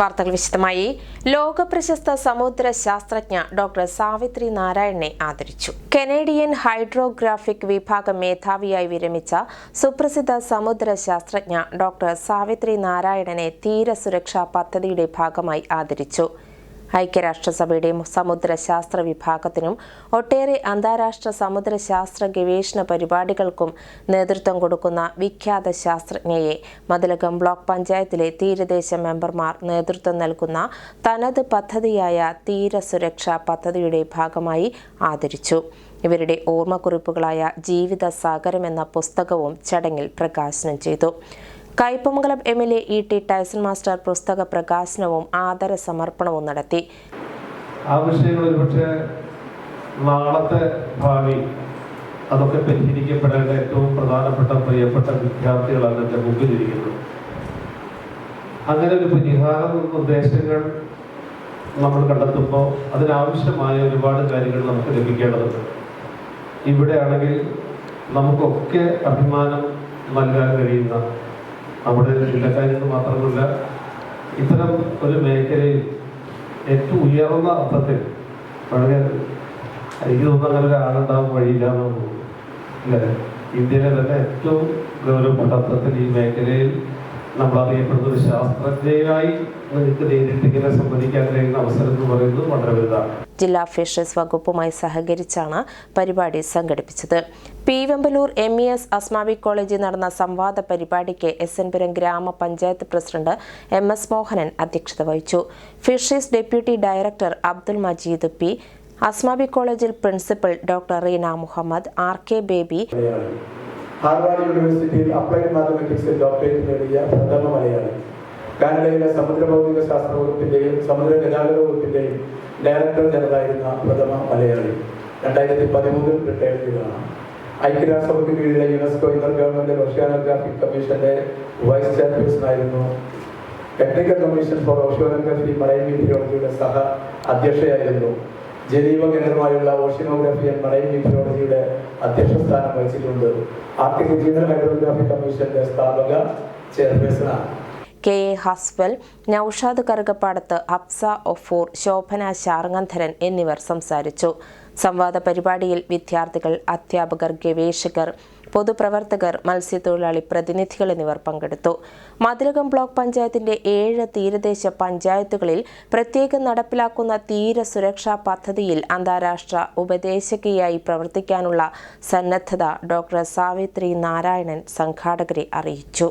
വാർത്തകൾ വിശദമായി. ലോക പ്രശസ്ത സമുദ്ര ശാസ്ത്രജ്ഞ ഡോക്ടർ സാവിത്രി നാരായണനെ ആദരിച്ചു. കനേഡിയൻ ഹൈഡ്രോഗ്രാഫിക് വിഭാഗം മേധാവിയായി വിരമിച്ച സുപ്രസിദ്ധ സമുദ്ര ശാസ്ത്രജ്ഞ ഡോക്ടർ സാവിത്രി നാരായണനെ തീരസുരക്ഷാ പദ്ധതിയുടെ ഭാഗമായി ആദരിച്ചു. ഐക്യരാഷ്ട്രസഭയുടെ സമുദ്രശാസ്ത്ര വിഭാഗത്തിനും ഒട്ടേറെ അന്താരാഷ്ട്ര സമുദ്രശാസ്ത്ര ഗവേഷണ പരിപാടികൾക്കും നേതൃത്വം കൊടുക്കുന്ന വിഖ്യാത ശാസ്ത്രജ്ഞയെ മതിലകം ബ്ലോക്ക് പഞ്ചായത്തിലെ തീരദേശ മെമ്പർമാർ നേതൃത്വം നൽകുന്ന തനത് പദ്ധതിയായ തീരസുരക്ഷാ പദ്ധതിയുടെ ഭാഗമായി ആദരിച്ചു. ഇവരുടെ ഓർമ്മക്കുറിപ്പുകളായ ജീവിത സാഗരം എന്ന പുസ്തകവും ചടങ്ങിൽ പ്രകാശനം ചെയ്തു. Kaipamangalam M L A E T Tyson master പുസ്തക പ്രകാശനവും ആദര സമർപ്പണവും നടത്തി. ആ വിഷയങ്ങൾ നാളത്തെ ഭാവി അതൊക്കെ പരിഹരിക്കപ്പെടേണ്ട ഏറ്റവും പ്രധാനപ്പെട്ട പ്രിയപ്പെട്ട വിദ്യാർത്ഥികളാണ് എന്റെ മുമ്പിലിരിക്കുന്നത്. അങ്ങനെ ഒരു പരിഹാര നിർദ്ദേശങ്ങൾ നമ്മൾ കണ്ടെത്തുമ്പോൾ അതിനാവശ്യമായ ഒരുപാട് കാര്യങ്ങൾ നമുക്ക് ലഭിക്കേണ്ടതുണ്ട്. ഇവിടെയാണെങ്കിൽ നമുക്കൊക്കെ അഭിമാനം നൽകാൻ കഴിയുന്ന നമ്മുടെ ജില്ലക്കാരിൽ മാത്രമല്ല ഇത്തരം ഒരു മേഖലയിൽ ഏറ്റവും ഉയർന്ന അർത്ഥത്തിൽ വളരെ എനിക്ക് തോന്നുന്ന അങ്ങനെ ഒരാളുണ്ടാവാൻ വഴിയില്ല എന്ന് തോന്നുന്നു. അല്ലേ? ഇന്ത്യയിലെ തന്നെ ഏറ്റവും ഗൗരവപ്പെട്ട അർത്ഥത്തിൽ ഈ മേഖലയിൽ നമ്മൾ അറിയപ്പെടുന്ന ഒരു ശാസ്ത്രജ്ഞയായി നിങ്ങൾക്ക് നേരിട്ട് ഇങ്ങനെ സംവദിക്കാൻ കഴിയുന്ന അവസരം എന്ന് പറയുന്നത് വളരെ വലുതാണ് ജില്ലാ ഫിഷേഴ്സ് വകുപ്പുമായി സഹകരിച്ചാണ് പരിപാടി സംഘടിപ്പിച്ചത്. P Vemballur M E S Asmabi കോളേജിൽ നടന്ന സംവാദ പരിപാടിക്ക് എസ് എൻപുരം ഗ്രാമപഞ്ചായത്ത് പ്രസിഡന്റ് എം എസ് മോഹനൻ അധ്യക്ഷത വഹിച്ചു. Fisheries deputy director Abdul Majeed P Asmabi കോളേജിൽ principal doctor Reena Muhammad R K Baby Harvard യൂണിവേഴ്സിറ്റിയിൽ അപ്ലൈഡ് മാത്തമാറ്റിക്സിൽ ഡോക്ടറേറ്റ് നേടിയ പ്രഥമ മലയാളി. കാനഡയിലെ സമുദ്ര ഭൗതിക ശാസ്ത്ര വകുപ്പിന്റെയും സമുദ്ര ഗതാഗത വകുപ്പിന്റെയും ഡയറക്ടർ ജനറലായിരുന്ന പ്രഥമ മലയാളി. രണ്ടായിരത്തി പതിമൂന്നിൽ റിട്ടയർ ചെയ്തതാണ്. ഐക്യരാഷ്ട്രസഭയ്ക്ക് കീഴിലെ യുനെസ്കോ ഇന്റർ ഗവൺമെന്റ് ഓഷ്യാനോഗ്രാഫിക് കമ്മീഷന്റെ വൈസ് ചെയർപേഴ്സൺ ആയിരുന്നു. Technical commission for oceanography marine മീറ്റിയോളജിയുടെ സഹ അധ്യക്ഷയായിരുന്നു. ജനീവ കേന്ദ്രമായുള്ള ഓഷ്യനോഗ്രാഫി ആൻഡ് മറൈൻ മീറ്റിയോളജിയുടെ അധ്യക്ഷ സ്ഥാനം വഹിച്ചിട്ടുണ്ട്. ആർട്ടിക് റീജിയണൽ ഹൈഡ്രോഗ്രാഫി കമ്മീഷന്റെ സ്ഥാപക ചെയർപേഴ്സണാണ്. കെ എ ഹസ്വൽ നൌഷാദ് കറുകപ്പാടത്ത് അഫ്സ ഒഫൂർ ശോഭന ശാർങ്ങന്ധരൻ എന്നിവർ സംസാരിച്ചു. സംവാദ പരിപാടിയിൽ വിദ്യാർത്ഥികൾ അധ്യാപകർ ഗവേഷകർ പൊതുപ്രവർത്തകർ മത്സ്യത്തൊഴിലാളി പ്രതിനിധികൾ എന്നിവർ പങ്കെടുത്തു. മതിലകം ബ്ലോക്ക് പഞ്ചായത്തിന്റെ ഏഴ് തീരദേശ പഞ്ചായത്തുകളിൽ പ്രത്യേകം നടപ്പിലാക്കുന്ന തീര സുരക്ഷാ പദ്ധതിയിൽ അന്താരാഷ്ട്ര ഉപദേശകയായി പ്രവർത്തിക്കാനുള്ള സന്നദ്ധത ഡോക്ടർ സാവിത്രി നാരായണൻ സംഘാടകരെ അറിയിച്ചു.